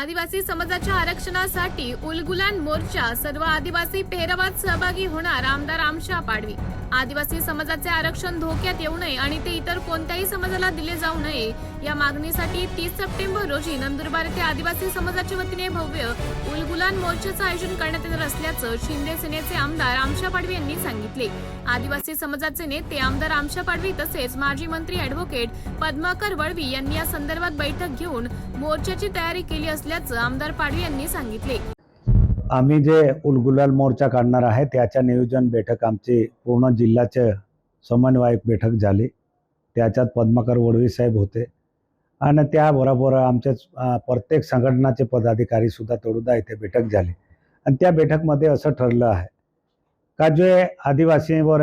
आदिवासी समाजाच्या आरक्षणासाठी उलगुलान मोर्चा सर्व आदिवासी पेहरावात सहभागी होणार आमदार आमशा पाडवी. आदिवासी समाजाचे आरक्षण धोक्यात येऊ नये आणि ते इतर कोणत्याही समाजाला दिले जाऊ नये या मागणीसाठी तीस सप्टेंबर रोजी नंदुरबार येथे आदिवासी समाजाच्या वतीने भव्य उलगुलान मोर्चाचं आयोजन करण्यात येणार असल्याचं शिंदे सेनेचे आमदार आमशा पाडवी यांनी सांगितले. आदिवासी समाजाचे नेते आमदार आमशा पाडवी तसेच माजी मंत्री अॅडव्होकेट पद्माकर वळवी यांनी या संदर्भात बैठक घेऊन मोर्चाची तयारी केली असली असल्याचं आमदार पाडवी यांनी सांगितले. आम्ही जे उलगुलाल मोर्चा काढणार आहे त्याच्या नियोजन बैठक आमची पूर्ण जिल्ह्याचे समन्वयक बैठक झाली. त्याच्यात पद्माकर वडवी साहेब होते. आणि त्याबरोबर आमच्या प्रत्येक संघटनाचे पदाधिकारी सुद्धा तोडुदा इथे बैठक झाली. आणि त्या बैठकमध्ये असं ठरलं आहे का जे आदिवासीवर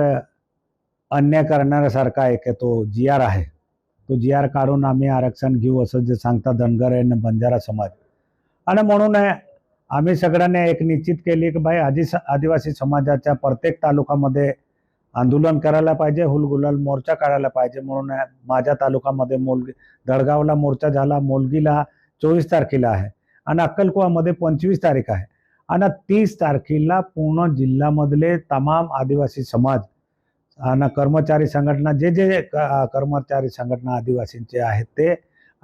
अन्याय करणाऱ्यासारखा एक तो जी आर आहे. तो जी आर काढून आम्ही आरक्षण घेऊ असं जे सांगता धनगर आणि बंजारा समाज. आणि म्हणून आम्ही सगळ्यांनी एक निश्चित केली की भाई आदिस आदिवासी समाजाच्या प्रत्येक तालुक्यामध्ये आंदोलन करायला पाहिजे हुलगुलाल मोर्चा काढायला पाहिजे. म्हणून माझ्या तालुकामध्ये मोलगी दडगावला मोर्चा झाला मोलगीला चोवीस तारखेला आहे आणि अक्कलकुवामध्ये पंचवीस तारीख आहे. आणि तीस तारखेला पूर्ण जिल्ह्यामधले तमाम आदिवासी समाज आणि कर्मचारी संघटना जे जे क- कर्मचारी संघटना आदिवासींचे आहेत ते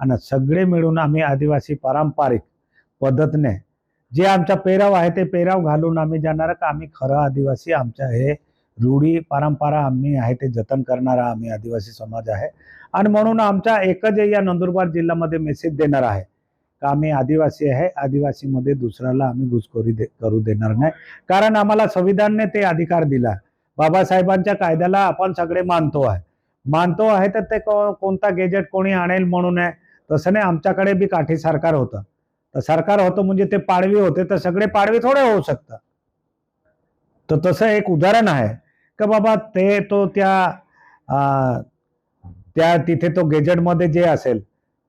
आणि सगळे मिळून आम्ही आदिवासी पारंपरिक पद्धतीने. जे आमचा पेराव आहे ते पेराव घालून आम्ही जाणार का? आम्ही खरं आदिवासी आमच्या हे रूढी परंपरा आम्ही आहे ते जतन करणारा आम्ही आदिवासी समाज आहे. आणि म्हणून आमचा एकच या नंदुरबार जिल्ह्यामध्ये मेसेज देणार आहे. का आम्ही आदिवासी आहे आदिवासीमध्ये दुसऱ्याला आम्ही घुसखोरी दे करू देणार नाही. कारण आम्हाला संविधानने ते अधिकार दिला. बाबासाहेबांच्या कायद्याला आपण सगळे मानतो आहे. मानतो आहे तर ते को कोणता गेजेट कोणी आणेल म्हणून आहे तसं नाही. आमच्याकडे बी काठी सरकार होतं. तर सरकार होतं म्हणजे ते पाडवी होते तर सगळे पाडवी थोडे होऊ शकतात. तर तसं एक उदाहरण आहे का बाबा ते तो त्या त्या तिथे तो गेजेटमध्ये जे असेल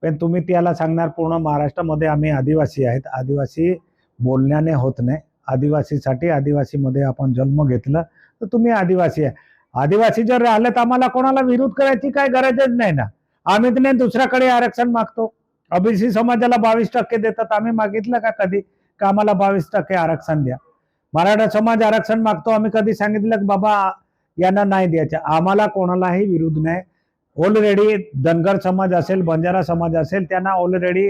पण तुम्ही त्याला सांगणार पूर्ण महाराष्ट्रामध्ये आम्ही आदिवासी आहेत. आदिवासी बोलण्याने होत नाही. आदिवासीसाठी आदिवासीमध्ये आपण जन्म घेतलं तर तुम्ही आदिवासी आहे. आदिवासी जर राहिले तर आम्हाला कोणाला विरोध करायची काय गरजच नाही ना. आम्ही तर नाही दुसऱ्याकडे आरक्षण मागतो. ओबीसी समाजाला बावीस टक्के देतात आम्ही मागितलं का कधी? का आम्हाला बावीस टक्के आरक्षण द्या? मराठा समाज आरक्षण मागतो आम्ही कधी सांगितलं की बाबा यांना नाही द्यायचं. आम्हाला कोणालाही विरोध नाही. ऑलरेडी धनगर समाज असेल बंजारा समाज असेल त्यांना ऑलरेडी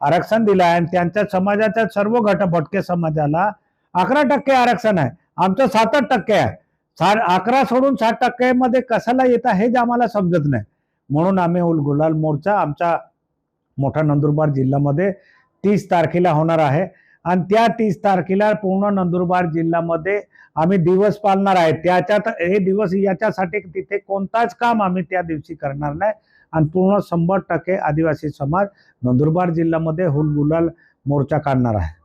आरक्षण दिलं आहे. आणि त्यांच्या समाजाच्या सर्व गट भटके समाजाला अकरा टक्के आरक्षण आहे. आमचं सातच टक्के आहे. सात अकरा सोडून सात टक्क्यामध्ये कशाला येतं हेच आम्हाला समजत नाही. म्हणून आम्ही उल गुलाल मोर्चा आमचा मोठा नंदुरबार जिल्ह्यामध्ये तीस तारखेला होणार आहे. आणि त्या तीस तारखेला पूर्ण नंदुरबार जिल्ह्यामध्ये आम्ही दिवस पाळणार आहे. त्याच्यात हे दिवस याच्यासाठी तिथे कोणताच काम आम्ही त्या दिवशी करणार नाही. आणि पूर्ण शंभर टक्के आदिवासी समाज नंदुरबार जिल्ह्यामध्ये हुलगुलाल मोर्चा काढणार आहे.